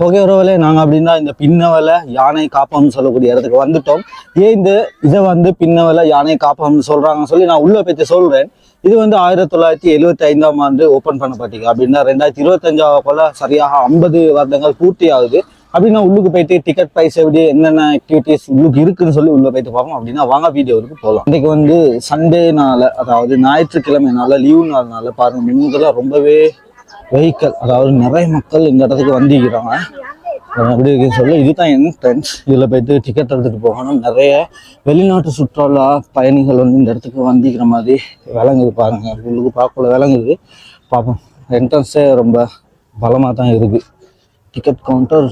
Okay உறவுகளே நாங்கள் அப்படின்னா இந்த பின்னவலை யானை காப்பகம்னு சொல்லக்கூடிய இடத்துக்கு வந்துட்டோம். ஏன் இந்த இதை வந்து பின்னவலை யானை காப்பகம்னு சொல்கிறாங்கன்னு சொல்லி நான் உள்ள பற்றி சொல்கிறேன் இது வந்து ஆயிரத்தி தொள்ளாயிரத்தி எழுபத்தி ஐந்தாம் ஆண்டு ஓப்பன் பண்ணப்பட்டீங்க. அப்படின்னா ரெண்டாயிரத்தி இருபத்தஞ்சாவது போல் சரியாக ஐம்பது வருடங்கள் பூர்த்தி ஆகுது அப்படின்னா உள்ளுக்கு போயிட்டு டிக்கெட் ப்ரைஸ் எப்படி என்னென்ன ஆக்டிவிட்டிஸ் உள்ளுக்கு இருக்குன்னு சொல்லி உள்ளே போயிட்டு பார்ப்போம். அப்படின்னா வாங்க வீடியோவுக்கு போகலாம். இன்றைக்கு வந்து சண்டேனால அதாவது ஞாயிற்றுக்கிழமைனால லீவு நாள்னால பாருங்கள் முன்னதெல்லாம் ரொம்பவே வெஹிக்கல் அதாவது நிறைய மக்கள் இந்த இடத்துக்கு வந்திருக்கிறாங்க. அப்படி இருக்கு சொல்ல இதுதான் என்ட்ரன்ஸ் இதில் போயிட்டு டிக்கெட் எடுத்துகிட்டு போகணும். நிறைய வெளிநாட்டு சுற்றுலா பயணிகள் வந்து இந்த இடத்துக்கு வந்திக்கிற மாதிரி விளங்குது பாருங்க. உள்ளுக்கு பார்க்கல விளங்குது பார்ப்போம் என்ட்ரன்ஸே ரொம்ப பலமாக தான் இருக்குது டிக்கெட் கவுண்டர்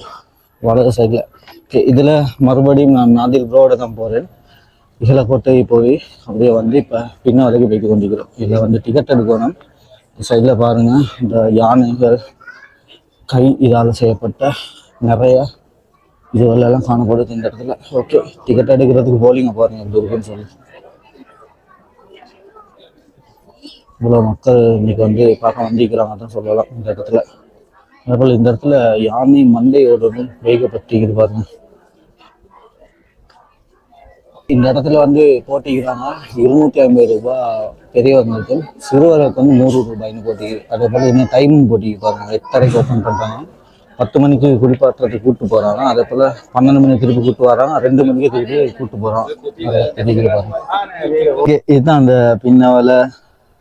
வலது சைடில் ஓகே இதில் மறுபடியும் நான் நாதில் ரோடு தான் போகிறேன் இகலக்கோட்டை போய் அப்படியே வந்து இப்போ பின்ன வரைக்கும் போய்ட்டு கொண்டிருக்கிறோம். இதில் வந்து டிக்கெட் எடுக்கணும். சைடில் பாருங்க இந்த யானைகள் கை இதால் செய்யப்பட்ட நிறைய இதுவெல்லாம் காணப்படுது இந்த இடத்துல. ஓகே டிக்கெட் எடுக்கிறதுக்கு போலிங்க பாருங்க எப்படி இருக்குன்னு சொல்லி. இவ்வளோ மக்கள் இன்னைக்கு வந்து பார்க்க வந்திருக்கிறாங்க தான் சொல்லலாம் இந்த இடத்துல. அதேபோல் இந்த இடத்துல யானை மண்டையோட வேகப்பட்டிருக்குது பாருங்க. இந்த இடத்துல வந்து போட்டிக்கிறாங்க. இருநூத்தி ஐம்பது ரூபாய் பெரியவங்களுக்கு. சிறுவர்களுக்கு வந்து நூறு ரூபாய்னு போட்டி. அதே போல் இன்னும் டைமும் போட்டி பாருங்க எட்டரைக்கு ஓப்பன் பண்ணுறாங்க பத்து மணிக்கு குளிப்பாட்டுறதுக்கு கூப்பிட்டு போகிறாங்க அதே போல் பன்னெண்டு மணிக்கு திருப்பி கூப்பிட்டு வராங்க. ரெண்டு மணிக்கு திருப்பி கூப்பிட்டு போகிறோம் இதுதான் அந்த பின்னவல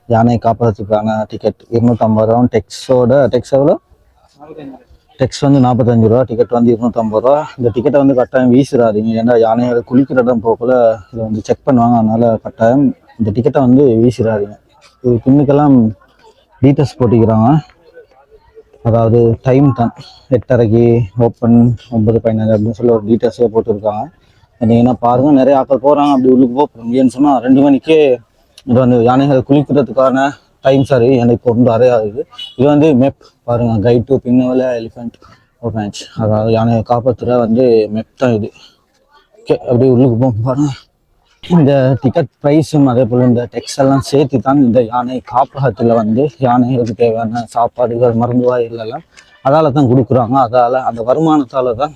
யானை காப்பாற்றதுக்கான டிக்கெட் இருநூற்றம்பது ரூபா டெக்ஸோட டெக்ஸ் எவ்வளோ டெக்ஸ்ட் வந்து நாற்பத்தஞ்சு ரூபா டிக்கெட் வந்து இருநூத்தம்பது ரூபா. இந்த டிக்கெட்டை வந்து கட்டாயம் வீசிடாதீங்க. ஏன்னா யானைகளை குளிக்கிற இடம் போகல இதை வந்து செக் பண்ணுவாங்க அதனால் கட்டாயம் இந்த டிக்கெட்டை வந்து வீசிடாதீங்க. இது பின்னுக்கெல்லாம் டீட்டெயில்ஸ் போட்டிக்கிறாங்க. அதாவது டைம் தான். எட்டரைக்கு ஓப்பன் ஒன்பது பதினஞ்சு அப்படின்னு சொல்லி ஒரு டீட்டெயில்ஸே போட்டிருக்காங்க. நீங்கன்னா பாருங்க நிறைய ஆக்கள் போகிறாங்க அப்படி உள்ளுக்கு போக ஏன்னு சொன்னால் ரெண்டு மணிக்கே இது வந்து யானைகள் குளிக்கிறதுக்கான டைம் சரி எனக்கு கொண்டு அறையாது இது. வந்து மெப் பாருங்க கைட் டு பின்னவல எலிஃபெண்ட் ஒரு மேட்ச் அதாவது யானையை காப்பாற்றுற வந்து மெப் தான் இது. ஓகே அப்படியே உள்ளுக்கு போகும் பாருங்க. இந்த டிக்கெட் ப்ரைஸும் அதே போல் இந்த டெக்ஸ் எல்லாம் சேர்த்து தான் இந்த யானை காப்பகத்தில் வந்து யானைகளுக்கு தேவையான சாப்பாடுகள் மருந்து வாயில் எல்லாம் அதால தான் கொடுக்குறாங்க. அதால் அந்த வருமானத்தால் தான்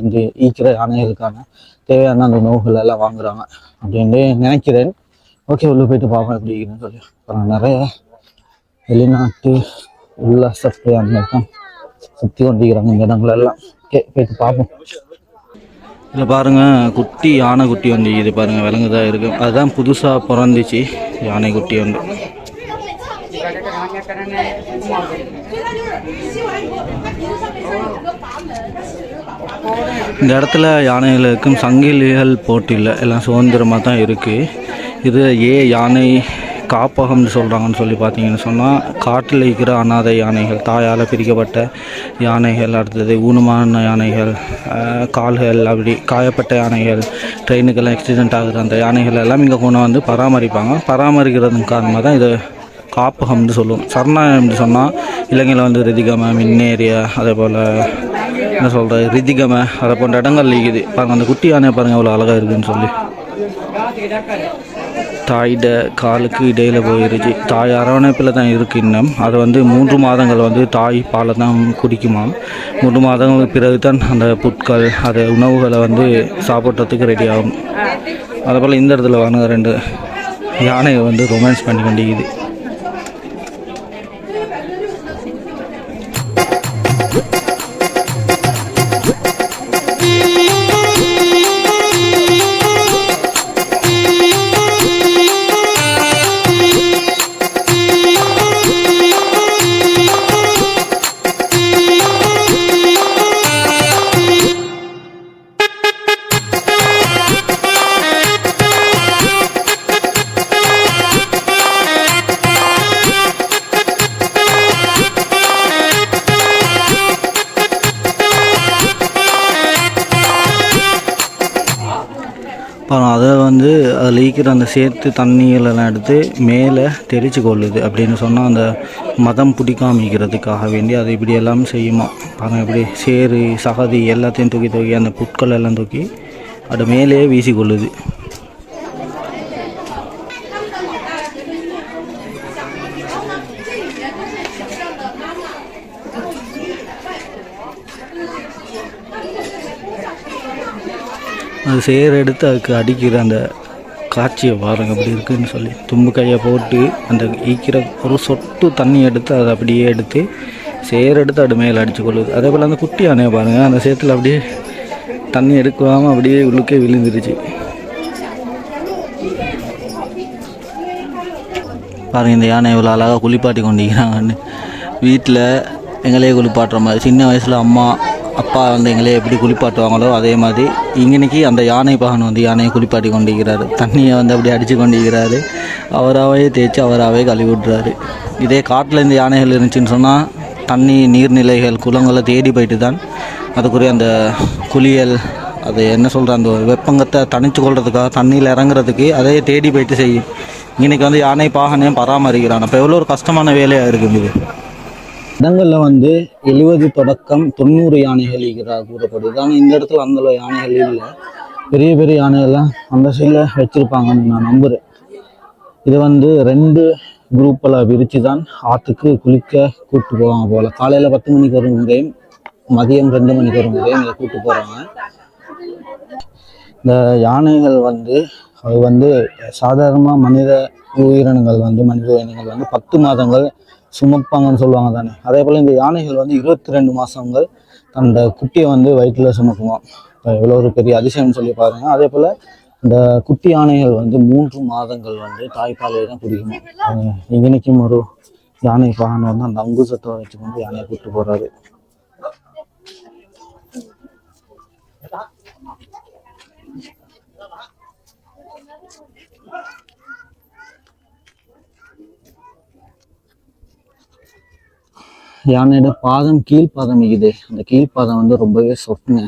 இங்கே ஈக்கிற யானைகளுக்கான தேவையான அந்த நோய்கள் எல்லாம் வாங்குறாங்க. அப்படின்னு நினைக்கிறேன். ஓகே உள்ளே போயிட்டு பார்ப்போம் எப்படி இருக்குன்னு சொல்லி. அப்புறம் நிறைய வெளிநாட்டு உல்லாச அந்த தான் சுற்றி கொண்டிருக்கிறாங்க இந்த இடங்களெல்லாம். ஓகே போயிட்டு பார்ப்போம். இதில் பாருங்க குட்டி யானை குட்டி வந்து இது விலங்கு விலங்குதா இருக்கு. அதுதான் புதுசாக பிறந்துச்சு யானை குட்டி வந்து இந்த இடத்துல யானைகளுக்கும் சங்கிலிகள் போட்டியில் எல்லாம் சுதந்திரமாக தான் இருக்குது இது ஏ யானை காப்பகம்னு சொல்கிறாங்கன்னு சொல்லி பார்த்தீங்கன்னு சொன்னால் காட்டில் இருக்கிற அனாதை யானைகள் தாயால் பிரிக்கப்பட்ட யானைகள் அடுத்தது ஊனமான யானைகள் கால்கள் அப்படி காயப்பட்ட யானைகள் ட்ரெயினுக்கெல்லாம் ஆக்சிடென்ட் ஆகுற அந்த யானைகள் எல்லாம் இங்கே கொண்டு வந்து பராமரிப்பாங்க. பராமரிக்கிறதுக்கு காரணமாக தான் இது காப்பகம்னு சொல்லுவோம். சரணாலயம்னு சொன்னால் இலங்கையில் வந்து ரிதிகம மின்னேரியா அதே போல் என்ன சொல்கிறது ரிதிகம அதை போன்ற இடங்கள் இருக்குது. பாருங்கள் அந்த குட்டி யானை பாருங்க எவ்வளோ அழகாக இருக்குதுன்னு சொல்லி. தாயிட காலுக்கு இடையில் போயிருச்சு. தாய் அரவணைப்பில் தான் இருக்கு இன்னும். அது வந்து மூன்று மாதங்கள் வந்து தாய் பாலை தான் குடிக்குமாம். மூன்று மாதங்களுக்கு பிறகு தான் அந்த புட்கள் அது உணவுகளை வந்து சாப்பிட்றதுக்கு ரெடி ஆகும். அதேபோல் இந்த இடத்துல வாங்க ரெண்டு யானையை வந்து ரொமான்ஸ் பண்ணி கொண்டிருக்குது. அப்புறம் அதை வந்து அதில் ஈக்கிற அந்த சேர்த்து தண்ணிகளெல்லாம் எடுத்து மேலே தெளித்து கொள்ளுது அப்படின்னு சொன்னால் அந்த மதம் பிடிக்காமிக்கிறதுக்காக வேண்டி அதை இப்படி எல்லாம் செய்யுமா. பாருங்கள் இப்படி சேறு சகதி எல்லாத்தையும் தூக்கி தூக்கி அந்த புட்கள் எல்லாம் தூக்கி அது மேலேயே வீசி கொள்ளுது. அது சேர் எடுத்து அதுக்கு அடிக்கிற அந்த காட்சியை பாருங்க அப்படி இருக்குன்னு சொல்லி. தும்பு கையை போட்டு அந்த ஈக்கிற ஒரு சொட்டு தண்ணி எடுத்து அதை அப்படியே எடுத்து சேர் எடுத்து அது மேலே அடித்து கொள்ளுது. அதே போல் அந்த குட்டி யானையை பாருங்கள் அந்த சேத்துல அப்படியே தண்ணி எடுக்காமல் அப்படியே உள்ளுக்கே விழுந்துருச்சு. பாருங்கள் இந்த யானை இவ்வளோ அழகாக குளிப்பாட்டி கொண்டிருக்கிறாங்கன்னு. வீட்டில் எங்களே குளிப்பாட்டுற மாதிரி. சின்ன வயசில் அம்மா அப்பா வந்து எங்களே எப்படி குளிப்பாட்டுவாங்களோ அதே மாதிரி இங்கனைக்கு அந்த யானை பாகன் வந்து யானையை குளிப்பாட்டி கொண்டிருக்கிறார். தண்ணியை வந்து அப்படி அடித்து கொண்டிருக்கிறாரு. அவராகவே தேய்ச்சி அவராகவே கழுவி விட்றாரு இதே காட்டில் இந்த யானைகள் இருந்துச்சுன்னு சொன்னால் தண்ணி நீர்நிலைகள் குளங்களை தேடி போயிட்டு தான் அதுக்குரிய அந்த குளியல் அது என்ன சொல்கிற அந்த வெப்பங்கத்தை தணிச்சு கொள்றதுக்காக தண்ணியில் இறங்குறதுக்கு அதையே தேடி போயிட்டு செய்யும். இன்றைக்கி வந்து யானை பாகனையும் பராமரிக்கிறான். அப்போ எவ்வளோ ஒரு கஷ்டமான வேலையாக இருக்குது இது இடங்களில் வந்து எழுபது தொடக்கம் தொண்ணூறு யானைகள் இருக்கிறதா கூறப்படுது. ஆனால் இந்த இடத்துல அந்த யானைகள் இல்லை. பெரிய பெரிய யானைகள்லாம் அந்த சைடில் வச்சுருப்பாங்கன்னு நான் நம்புகிறேன் இது வந்து ரெண்டு குரூப்பில் விரித்து தான் ஆற்றுக்கு குளிக்க கூப்பிட்டு போவாங்க போல். காலையில் பத்து மணிக்கு ஒரு முறையும் மதியம் ரெண்டு மணிக்கு ஒரு முறையும் இதை கூப்பிட்டு போகிறாங்க இந்த யானைகள் வந்து அது வந்து சாதாரணமாக மனித உயிரினங்கள் வந்து மனித உயிரினங்கள் வந்து பத்து மாதங்கள் சுமப்பாங்கன்னு சொல்லுவாங்க தானே. அதே போல் இந்த யானைகள் வந்து இருபத்தி ரெண்டு மாதங்கள் அந்த குட்டியை வந்து வயிற்றில் சுமக்குமா இப்போ எவ்வளோ ஒரு பெரிய அதிசயம்னு சொல்லி பாருங்கள் அதே போல் இந்த குட்டி யானைகள் வந்து மூன்று மாதங்கள் வந்து தாய்ப்பாலை தான் குடிக்குமா இங்கனைக்கும் ஒரு யானை பாகன் வந்து அந்த அங்குசத்தை வச்சுக்கொண்டு யானையை கூப்பிட்டு போகிறாரு யானையோட பாதம் கீழ்ப்பாதம் இருக்குது அந்த கீழ்ப்பாதம் வந்து ரொம்பவே சொட்டுங்க.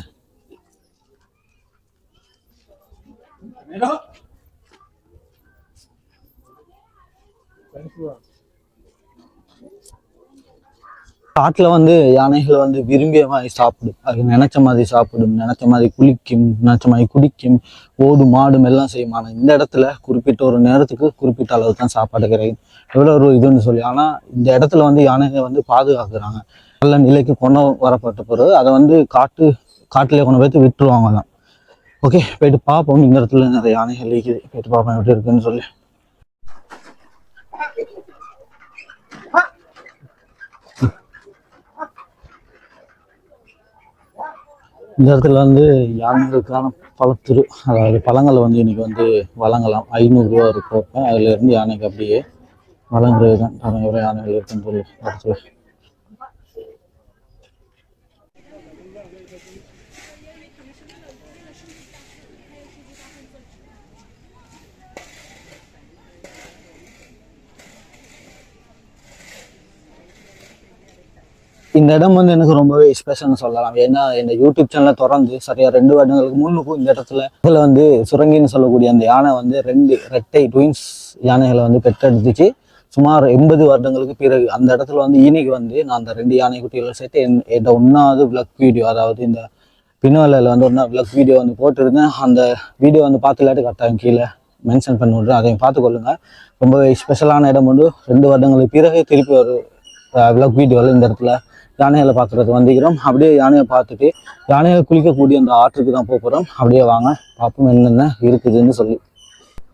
காட்டில் வந்து யானைகள் வந்து விரும்பிய மாதிரி சாப்பிடும். அது நினைச்ச மாதிரி சாப்பிடும் நினைச்ச மாதிரி குளிக்கும் நினைச்ச மாதிரி குடிக்கும் ஓடும் மாடும் எல்லாம் செய்யும். ஆனால் இந்த இடத்துல குறிப்பிட்ட ஒரு நேரத்துக்கு குறிப்பிட்ட அளவு தான் சாப்பாடு கிடைக்கும். எவ்வளோ ஒரு இதுன்னு சொல்லி. ஆனால் இந்த இடத்துல வந்து யானைகளை வந்து பாதுகாக்கிறாங்க. நல்ல நிலைக்கு கொண்டு வரப்பட்ட பிறகு அதை வந்து காட்டு காட்டிலே கொண்டு போய்த்து விட்டுருவாங்க தான். ஓகே போயிட்டு பார்ப்போம். இந்த இடத்துல நிறைய யானைகள் இருக்குது. போயிட்டு பார்ப்போம் எப்படி இருக்குன்னு சொல்லி. இந்த இடத்துல வந்து யானைகளுக்கான பழத்திரு அதாவது பழங்களை வந்து இன்றைக்கி வந்து வழங்கலாம். ஐநூறுரூவா இருக்கும். அதுலேருந்து யானைக்கு அப்படியே வழங்குறது தான் பாருங்க யானைகள் இருக்குன்னு சொல்லி. இடத்துல இந்த இடம் வந்து எனக்கு ரொம்பவே ஸ்பெஷல்னு சொல்லலாம். ஏன்னா இந்த யூடியூப் சேனலை திறந்து சரியா ரெண்டு வருடங்களுக்கு முன்னுக்கும் இந்த இடத்துல இதில் வந்து சுரங்கின்னு சொல்லக்கூடிய அந்த யானை வந்து ரெண்டு ரெட்டை ட்வின்ஸ் யானைகளை வந்து பெற்றெடுத்துச்சு. சுமார் எண்பது வருடங்களுக்கு பிறகு அந்த இடத்துல வந்து இன்னைக்கு வந்து நான் அந்த ரெண்டு யானை குட்டிகளை சேர்த்து என் என்னோட ஒன்றாவது பிளக் வீடியோ அதாவது இந்த பின்னவலையில் வந்து ஒன்றா பிளக் வீடியோ வந்து போட்டிருந்தேன். அந்த வீடியோ வந்து பார்த்துலாட்டு கரெக்டாக கீழே மென்ஷன் பண்ணி விட்றேன் அதையும் பார்த்துக்கொள்ளுங்க ரொம்பவே ஸ்பெஷலான இடம் வந்து ரெண்டு வருடங்களுக்கு பிறகு திருப்பி ஒரு விளக் வீடியோவில் இந்த இடத்துல யானைகளை பார்க்குறது வந்துக்கிறோம் அப்படியே யானையை பார்த்துட்டு யானைகள் குளிக்கக்கூடிய அந்த ஆற்றுக்கு தான் போகிறோம் அப்படியே வாங்க பார்ப்போம் என்னென்ன இருக்குதுன்னு சொல்லி.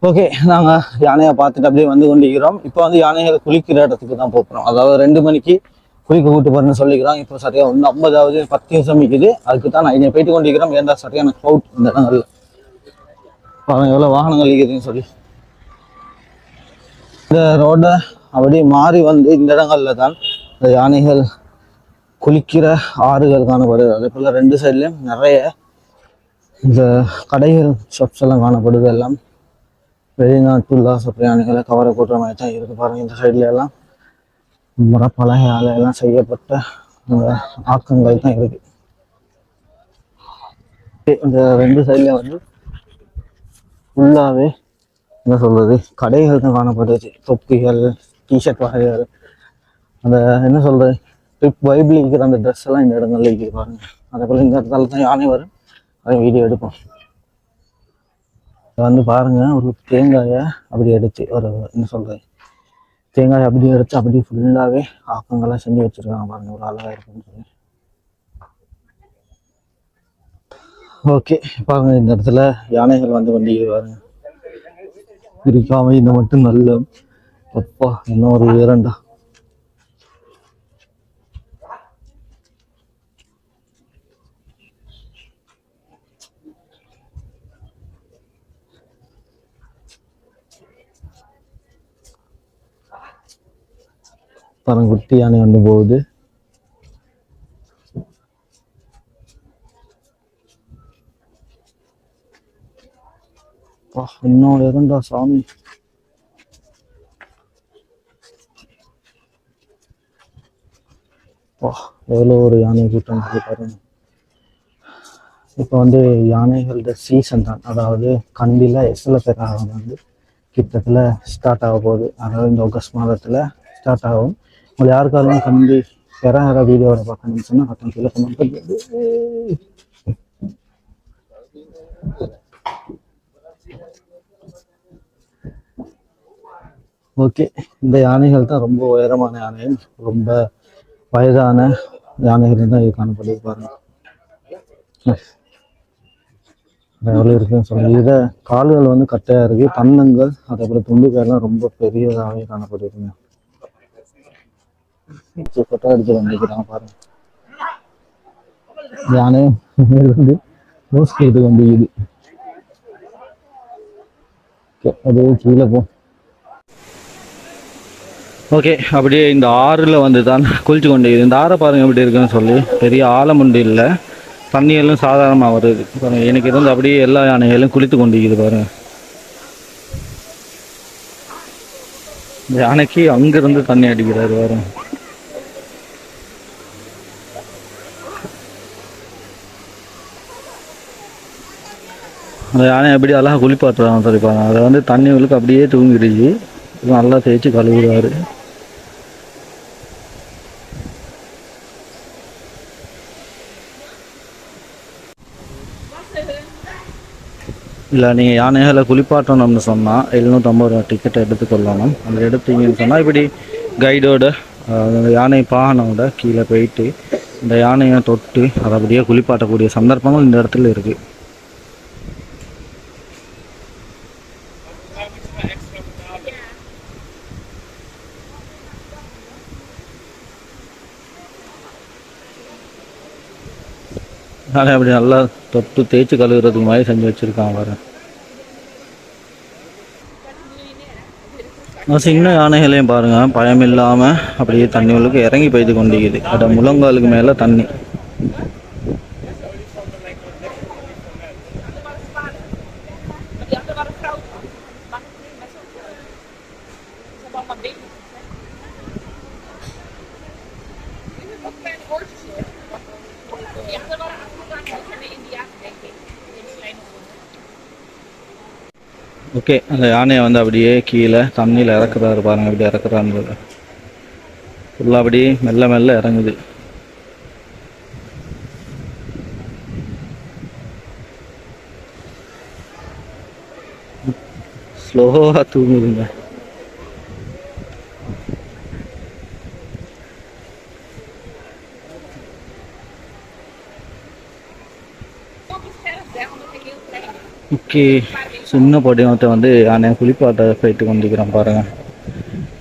ஓகே நாங்கள் யானையை பார்த்துட்டு அப்படியே வந்து கொண்டிருக்கிறோம். இப்போ வந்து யானைகளை குளிக்கிற இடத்துக்கு தான் போகிறோம் அதாவது ரெண்டு மணிக்கு குளிக்க கூட்டு போறேன்னு சொல்லிக்கிறோம். இப்போ சரியாக ஒன்று ஐம்பதாவது பத்து நிமிஷம் இருக்குது. அதுக்கு தான் நான் இங்கே போயிட்டு கொண்டிருக்கிறோம். ஏன்டா சரியான க்ளவுட் இந்த இடங்கள்ல. பாருங்க எவ்வளோ வாகனங்கள் இருக்குதுன்னு சொல்லி. இந்த ரோடை அப்படியே மாறி வந்து இந்த இடங்கள்ல தான் இந்த யானைகள் குளிக்கிற ஆறுகள் காணப்படுது. அதே போல் ரெண்டு சைட்லேயும் நிறைய இந்த கடைகள் ஷாப்ஸ் எல்லாம் காணப்படுது எல்லாம். வெளிநாட்டு உல்லாச பிரயாணிகளை கவர கூட்டுற மாதிரி தான் இருக்குது பாருங்கள் இந்த சைட்ல எல்லாம் முறப்பலகையால எல்லாம் செய்யப்பட்ட அந்த ஆக்கங்கள் தான் இருக்கு. இந்த ரெண்டு சைட்ல வந்து ஃபுல்லாகவே என்ன சொல்றது? கடைகள் தான் காணப்படுது. தொப்பிகள் டிஷர்ட் வகைகள். அந்த என்ன சொல்றது? ட்ரிப் வைபிள் இருக்கிற அந்த ட்ரெஸ் எல்லாம் இந்த இடங்கள்ல இருக்குது பாருங்க. அதே போல் இந்த இடத்துல தான் யானை வரும். அதை வீடியோ எடுப்போம். வந்து பாருங்க ஒரு தேங்காயை அப்படி எடுத்து ஒரு என்ன சொல்றது? தேங்காயை அப்படி எடுத்து அப்படி ஃபுல்லாகவே ஆக்கங்கள்லாம் செஞ்சு வச்சிருக்காங்க பாருங்க. ஒரு அழகா இருக்குன்னு சொல்லி. ஓகே பாருங்க இந்த இடத்துல யானைகள் வந்து வண்டி பாருங்க. இருக்காம இந்த மட்டும் நல்ல அப்பா என்ன ஒரு உயரண்டா பாருங்க குட்டி யானை ஒன்று போகுது. அப்பா, இன்னும் இருந்தா சாமி. அப்பா, எவ்வளோ ஒரு யானை கூட்டம் பாருங்க. இப்போ வந்து யானைகளோட சீசன் தான். அதாவது கண்டியில் எஸ்எல்ல பெறாக வந்து கிட்டத்தில் ஸ்டார்ட் ஆக போகுது. அதாவது இந்த ஆகஸ்ட் மாதத்தில் ஸ்டார்ட் ஆகும். உங்களை யாருக்காலும் கண்டி யாரா வீடியோவை பார்க்கணும்னு சொன்னால் பக்கம் கீழே கமெண்ட் பண்ணி ஓகே இந்த யானைகள் தான் ரொம்ப உயரமான யானை ரொம்ப வயதான யானைகள் தான் இது காணப்படுது பாருங்க. எவ்வளோ இருக்குன்னு சொல்லி இதை கால்கள் வந்து கட்டையா இருக்கு. கன்னங்கள் அதேபோல் துண்டுகள்லாம் ரொம்ப பெரியதாகவே காணப்படுதுங்க. கொட்டை அடிச்சு வந்துக்கிறாங்க பாருங்க. யானை வந்து மோஸ்ட் வந்து இது அது கீழே போ. ஓகே அப்படியே இந்த ஆறில் வந்து தான் குளிச்சு கொண்டு இந்த ஆறை பாருங்க எப்படி இருக்குன்னு சொல்லி. பெரிய ஆழம் உண்டு இல்லை. தண்ணியெல்லாம் சாதாரணமாக வருது. பாருங்கள் எனக்கு இருந்து அப்படியே எல்லா யானைகளும் குளித்து கொண்டு பாருங்கள் யானைக்கு அங்கேருந்து தண்ணி அடிக்கிறாரு பாருங்கள் அந்த யானை எப்படி அழகாக குளிப்பாட்டுறாங்க சொல்லிப்பாங்க அதை வந்து தண்ணி உள்ளுக்கு அப்படியே தூங்கிடுச்சு. நல்லா தேய்ச்சி கழுவுறாரு. இல்லை நீங்கள் யானைகளை குளிப்பாட்டணும்னு சொன்னால் எழுநூற்றம்பது ரூபா டிக்கெட் எடுத்துக்கொள்ளணும் அந்த எடுத்தீங்கன்னு சொன்னால் இப்படி கைடோட அந்த யானை பாகனோட கீழே போயிட்டு இந்த யானையை தொட்டு அதை அப்படியே குளிப்பாட்டக்கூடிய சந்தர்ப்பங்கள் இந்த இடத்துல இருக்குது அதனால் அப்படி நல்லா தொட்டு தேய்ச்சி கழுவுறதுக்கு மாதிரி செஞ்சு வச்சுருக்காங்க பாரு. சின்ன யானைகளையும் பாருங்க. பயம் இல்லாமல் அப்படியே தண்ணி உள்ளுக்கு இறங்கி பெய்து கொண்டிருக்குது. அட முழங்காலுக்கு மேலே தண்ணி. ஓகே அந்த யானையை வந்து அப்படியே கீழே தண்ணியில் இறக்குறாரு பாருங்க அப்படி இறக்குறான்னு ஃபுல்லாக அப்படி மெல்ல மெல்ல இறங்குது. ஸ்லோவாக தூங்குதுங்க. ஓகே சின்ன படிவத்தை வந்து யானை குளிப்பாட்ட போயிட்டு கொண்டிருக்கிறான் பாருங்க.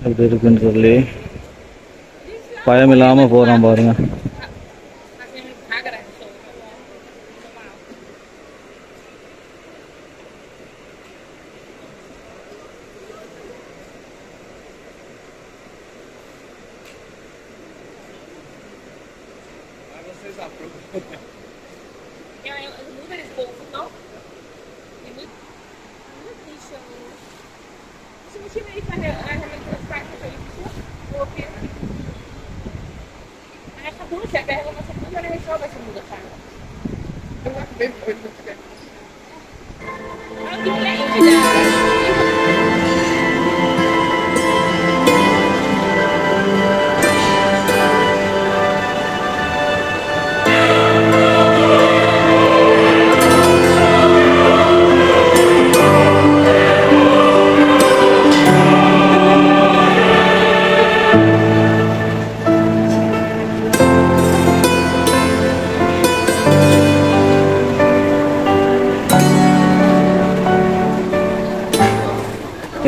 எப்படி இருக்குன்னு சொல்லி. பயம் இல்லாமல் போகிறான் பாருங்க. Essa música é uma música muito legal, vai ser muito legal.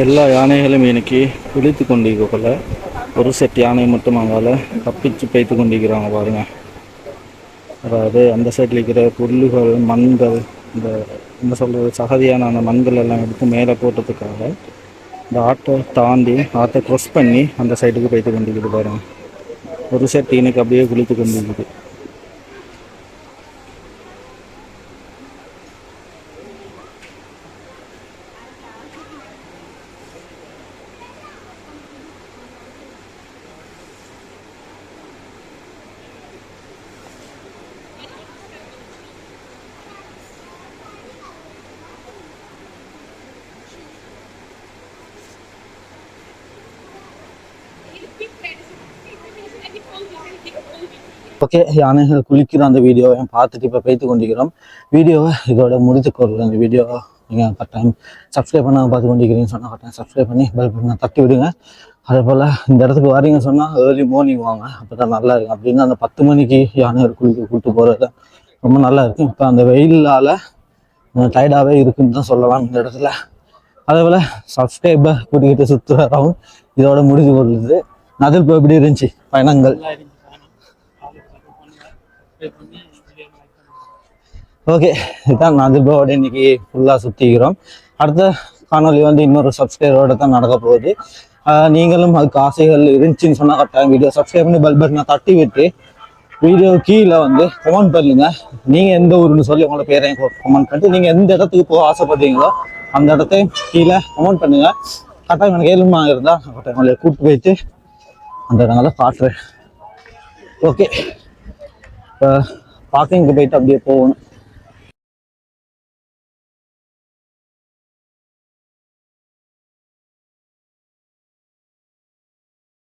எல்லா யானைகளும் இன்னைக்கு குளித்து கொண்டிருக்கல ஒரு செட் யானை மட்டும் அவங்களால தப்பிச்சு பெய்த்து கொண்டிருக்கிறாங்க பாருங்க. அதாவது அந்த சைடில் இருக்கிற புல்லுகள் மண்கள் இந்த என்ன சொல்கிறது சகதியான அந்த மண்கள் எல்லாம் எடுத்து மேலே போட்டதுக்காக இந்த ஆட்டை தாண்டி ஆட்டை க்ரொஸ் பண்ணி அந்த சைடுக்கு போய்த்து கொண்டிருக்குது பாருங்க. ஒரு செட் இன்னைக்கு அப்படியே குளித்து கொண்டிருக்குது. ஓகே யானைகள் குளிக்கிற அந்த வீடியோவை பார்த்துட்டு இப்போ பேத்து கொண்டிருக்கிறோம். வீடியோவை இதோட முடித்து கொள்கிறோம் இந்த வீடியோவை நீங்கள் கட்டாயம் சப்ஸ்கிரைப் பண்ணாமல் பார்த்து கொண்டிருக்கிறீங்கன்னு சொன்னால் கட்டாயம் சப்ஸ்கிரைப் பண்ணி பெல் பட்டனை தட்டி விடுங்க. அதே போல் இந்த இடத்துக்கு வரீங்க சொன்னால் ஏர்லி மார்னிங் வாங்க. அப்போ தான் நல்லா இருக்கும். அப்படின்னு அந்த பத்து மணிக்கு யானைகள் குளிக்க கூப்பிட்டு போகிறது ரொம்ப நல்லா இருக்கும். இப்போ அந்த வெயிலால் டயர்டாகவே இருக்குன்னு தான் சொல்லலாம் இந்த இடத்துல. அதே போல் சப்ஸ்கிரைபை கூட்டிக்கிட்டு சுற்று வரவும் இதோட முடிஞ்சு கொள்ளுது நதில் இப்போ எப்படி இருந்துச்சு? பயணங்கள்? ஓகே இதுதான் நான் இன்னைக்கு ஃபுல்லாக சுற்றிக்கிறோம் அடுத்த காணொளி வந்து இன்னொரு சப்ஸ்கிரைபரோட தான் நடக்க போகுது. நீங்களும் அதுக்கு ஆசைகள் இருந்துச்சுன்னு சொன்னால் கரெக்டாக வீடியோ சப்ஸ்கிரைப் பண்ணி பல் பட்டனை தட்டி விட்டு வீடியோ கீழே வந்து கமெண்ட் பண்ணுங்க. நீங்கள் எந்த ஊருன்னு சொல்லி உங்களோட பேரையும் கமெண்ட் பண்ணிட்டு நீங்கள் எந்த இடத்துக்கு போக ஆசைப்படுறீங்களோ அந்த இடத்தையும் கீழே கமெண்ட் பண்ணுங்க. கரெக்டாக எனக்கு ஏழுமா இருந்தால் கரெக்டாக உங்களை கூப்பிட்டு போயிட்டு அந்த இடங்களை காட்டுறேன். ஓகே. பார்க்கிங்க்கு போயிட்டு அப்படியே போகணும்.